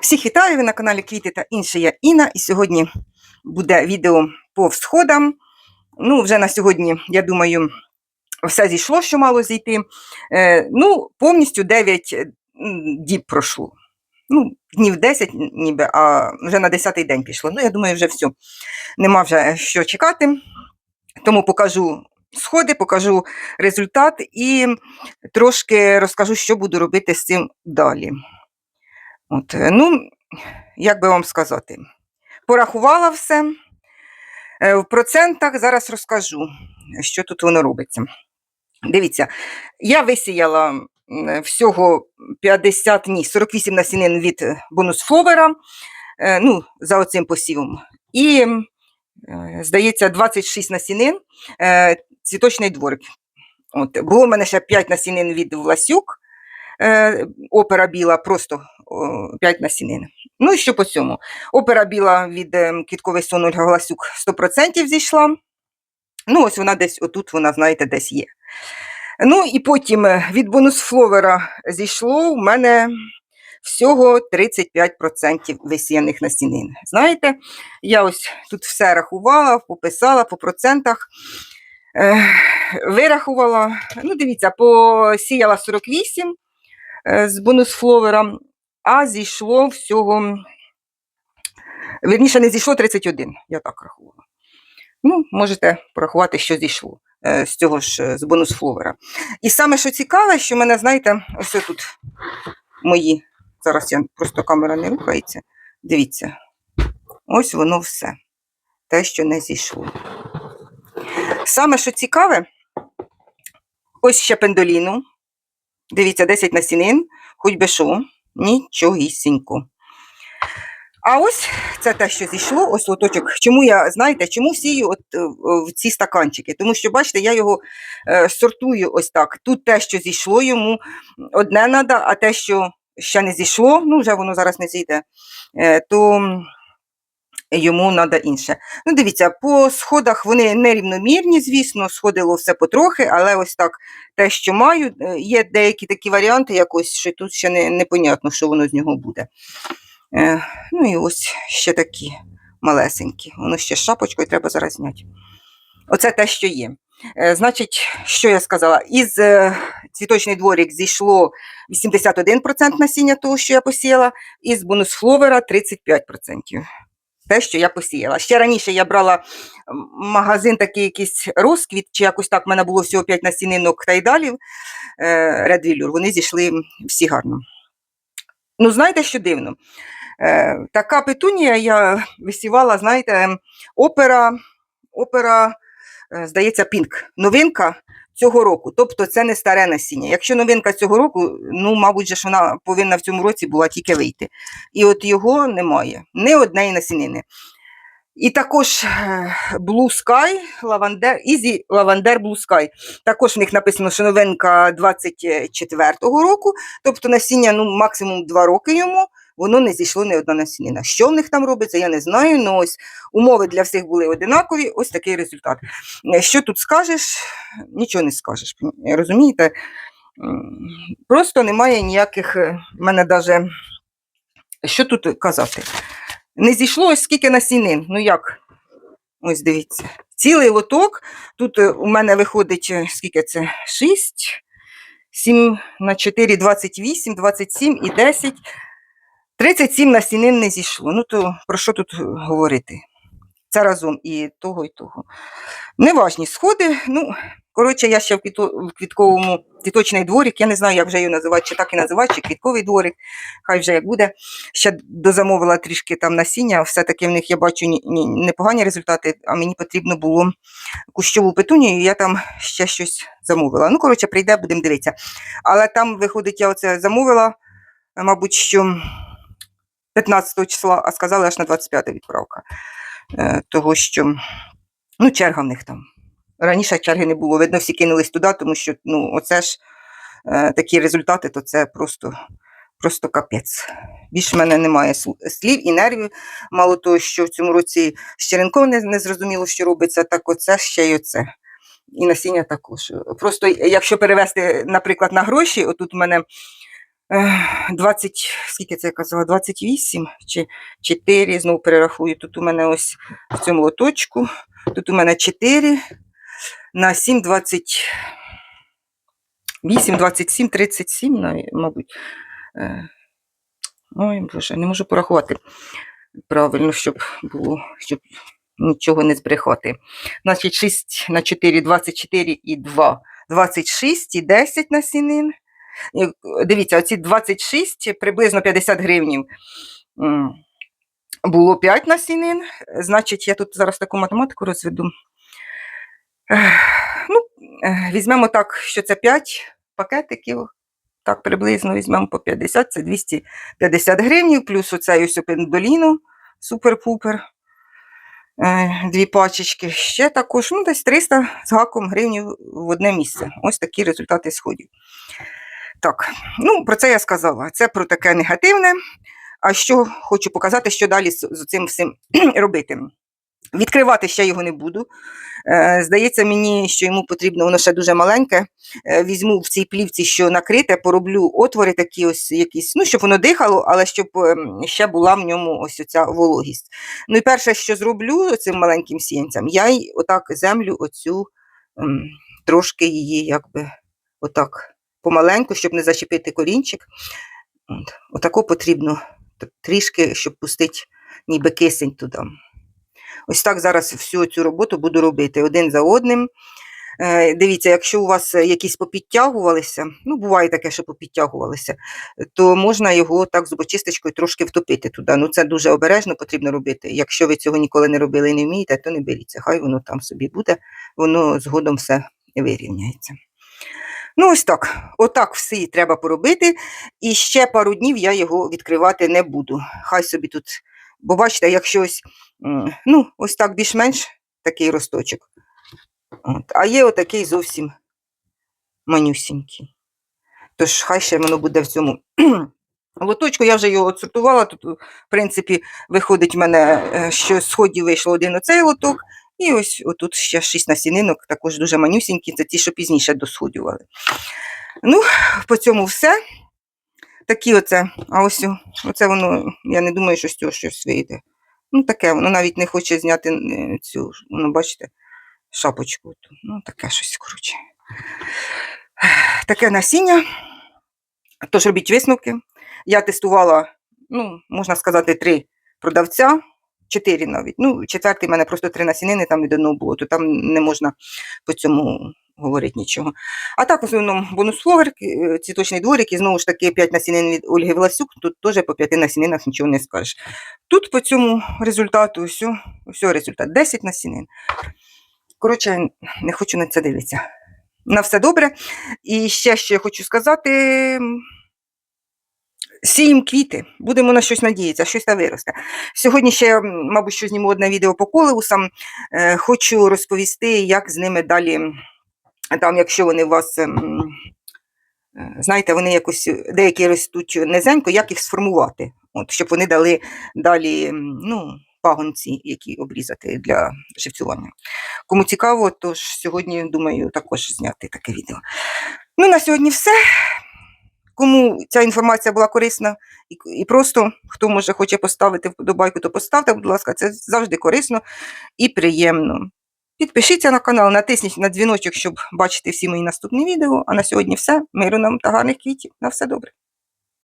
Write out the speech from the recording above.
Всіх вітаю, ви на каналі Квіти та інше я Інна. І сьогодні буде відео по всходам. Ну, вже на сьогодні, я думаю, все зійшло, що мало зійти. Е, ну, повністю 9 діб пройшло. Ну, днів 10 ніби, а вже на 10-й день пішло. Ну, я думаю, вже все. Нема вже що чекати. Тому покажу сходи, покажу результат і трошки розкажу, що буду робити з цим далі. От, е, ну, як би вам сказати, порахувала все. Е, В процентах зараз розкажу, що тут воно робиться. Дивіться, я висіяла всього 50, ні, 48 насінин від е, ну, за оцим посівом. І, здається, 26 насінин цвіточний дворик. От, було в мене ще 5 насінин від Власюк, опера біла, просто о, 5 насінин. Ну і що по цьому? Опера біла від е, кітковий сон Ольга Гласюк 100% зійшла. Ну, ось вона десь, отут вона, знаєте, десь є. Ну і потім е, від бонус фловера зійшло в мене всього 35% висіяних насінин. Знаєте, я ось тут все рахувала, пописала по процентах. Е, вирахувала, ну дивіться, посіяла 48 е, з бонус фловера, а зійшло всього, вірніше, не зійшло 31, я так рахувала. Ну, можете порахувати, що зійшло е, з цього ж е, з бонус фловера. І саме, що цікаве, що мене, знаєте, ось тут мої, зараз я просто камера не рухається. Дивіться, ось воно все. Те, що не зійшло. Саме, що цікаве, ось ще пендоліну. Дивіться, 10 насінин, хоч би що, нічогісінько. А ось це те, що зійшло, ось лоточок. Чому я, знаєте, чому сію от, е, в ці стаканчики? Тому що, бачите, я його е, сортую ось так. Тут те, що зійшло йому, одне треба, а те, що ще не зійшло, ну вже воно зараз не зійде, е, то йому треба інше. Ну, дивіться, по сходах вони нерівномірні, звісно, сходило все потрохи, але ось так те, що маю, е, є деякі такі варіанти, якось, що тут ще не, непонятно, що воно з нього буде. Е, ну і ось ще такі малесенькі. Воно ще з шапочкою треба зараз зняти. Оце те, що є. Е, значить, що я сказала? Із е, цвіточний дворик зійшло 81% насіння того, що я посіяла, із бонус фловера 35%. Те, що я посіяла. Ще раніше я брала магазин такий якийсь розквіт, чи якось так, в мене було всього 5 насінинок е, Red Velour, вони зійшли всі гарно. Ну, знаєте, що дивно? Е, така петунія я висівала, знаєте, опера, опера, е, здається, Пінк. Новинка цього року. Тобто це не старе насіння. Якщо новинка цього року, ну, мабуть, же ж вона повинна в цьому році була тільки вийти. І от його немає, ні однієї насінини. І також е, Blue Sky, Lavender, Easy Lavender Blue Sky. Також в них написано, що новинка 24-го року, тобто насіння ну, максимум 2 роки йому, воно не зійшло ні одна насінина. Що в них там робиться, я не знаю. Ну ось умови для всіх були одинакові, ось такий результат. Е, Що тут скажеш? Нічого не скажеш. Розумієте? Просто немає ніяких, е, в мене даже, що тут казати? Не зійшло ось скільки насінин. Ну як? Ось дивіться. Цілий лоток. Тут е, у мене виходить, е, скільки це? 6, 7 на 4, 28, 27 і 10. 37 на насінин не зійшло. Ну то про що тут е, говорити? Це разом і того, і того. Неважні сходи. Ну, коротше, я ще в, квітковому квіточний дворик, я не знаю, як вже його називати, чи так і називати, чи квітковий дворик, хай вже як буде. Ще дозамовила трішки там насіння, все-таки в них я бачу ні- ні- непогані результати, а мені потрібно було кущову петунію, і я там ще щось замовила. Ну, коротше, прийде, будемо дивитися. Але там, виходить, я оце замовила, мабуть, що 15 числа, а сказали аж на 25 відправка. Е, того, що ну, черга в них там. Раніше черги не було. Видно, всі кинулись туди, тому що ну, оце ж е, такі результати, то це просто, просто капець. Більше в мене немає слів і нервів. Мало того, що в цьому році ще ринком не, не зрозуміло, що робиться, так оце ще й оце. І насіння також. Просто якщо перевести, наприклад, на гроші, отут у мене 20, скільки це я казала, 28 чи 4, знову перерахую. Тут у мене ось в цьому лоточку, тут у мене 4 на 7, 28, 27, 37, мабуть. Е, Ой, Боже, не можу порахувати правильно, щоб було, щоб нічого не збрехати. Значить, 6 на 4, 24 і 2, 26 і 10 насінин. Е, Дивіться, оці 26, приблизно 50 гривнів. Було 5 насінин. Значить, я тут зараз таку математику розведу. Ну, е, візьмемо так, що це 5 пакетиків. Так, приблизно візьмемо по 50, це 250 гривень, плюс оцей ось супер-пупер. Е, Дві пачечки. Ще також, ну, десь 300 з гаком гривень в одне місце. Ось такі результати сходів. Так, ну про це я сказала. Це про таке негативне. А що хочу показати, що далі з, з цим всім робити. Відкривати ще його не буду. Е, здається мені, що йому потрібно, воно ще дуже маленьке. Е, візьму в цій плівці, що накрите, пороблю отвори такі ось якісь, ну, щоб воно дихало, але щоб ем, ще була в ньому ось оця вологість. Ну і перше, що зроблю цим маленьким сіянцям, я й отак землю оцю ем, трошки її якби отак помаленьку, щоб не зачепити корінчик. От, отако потрібно трішки, щоб пустити ніби кисень туди. Ось так зараз всю цю роботу буду робити один за одним. Е, Дивіться, якщо у вас якісь попідтягувалися, ну буває таке, що попідтягувалися, то можна його так зубочисточкою трошки втопити туди. Ну це дуже обережно потрібно робити. Якщо ви цього ніколи не робили і не вмієте, то не беріться. Хай воно там собі буде, воно згодом все вирівняється. Ну, ось так. Отак все треба поробити. І ще пару днів я його відкривати не буду. Хай собі тут. Бо бачите, якщо ось, ну, ось так більш-менш такий росточок. От. А є отакий зовсім манюсінький. Тож хай ще воно буде в цьому лоточку. Я вже його отсортувала. Тут, в принципі, виходить в мене, е, що з сходів вийшло один оцей лоток. І ось отут ще шість насінинок, також дуже манюсінькі, це ті, що пізніше досходювали. Ну, по цьому все. Такі оце, а ось оце воно, я не думаю, що з цього щось вийде. Ну, таке, воно навіть не хоче зняти е, цю, воно, бачите, шапочку. Ну, таке щось, коротше. Таке насіння. Тож робіть висновки. Я тестувала, ну, можна сказати, три продавця, чотири навіть. Ну, четвертий в мене просто три насінини там від одного було, то там не можна по цьому говорити нічого. А так, в основному бонус фловер, е, цвіточний дворик, і знову ж таки 5 насінин від Ольги Власюк, тут теж по п'яти насінинах нічого не скажеш. Тут по цьому результату, все, все результат 10 насінин. Коротше, не хочу на це дивитися. На все добре. І ще що я хочу сказати. М, Сіємо квіти, будемо на щось надіятися, щось та виросте. Сьогодні ще, мабуть, що зніму одне відео по колеусам. Е, хочу розповісти, як з ними далі, там, якщо вони у вас, ем, е, знаєте, вони якось е, деякі ростуть низенько, як їх сформувати, от, щоб вони дали далі ну, пагонці, які обрізати для живцювання. Кому цікаво, тож сьогодні, думаю, також зняти таке відео. Ну, на сьогодні все. Кому ця інформація була корисна і, просто хто може хоче поставити вподобайку, то поставте, будь ласка, це завжди корисно і приємно. Підпишіться на канал, натисніть на дзвіночок, щоб бачити всі мої наступні відео. А на сьогодні все. Миру нам та гарних квітів. На все добре.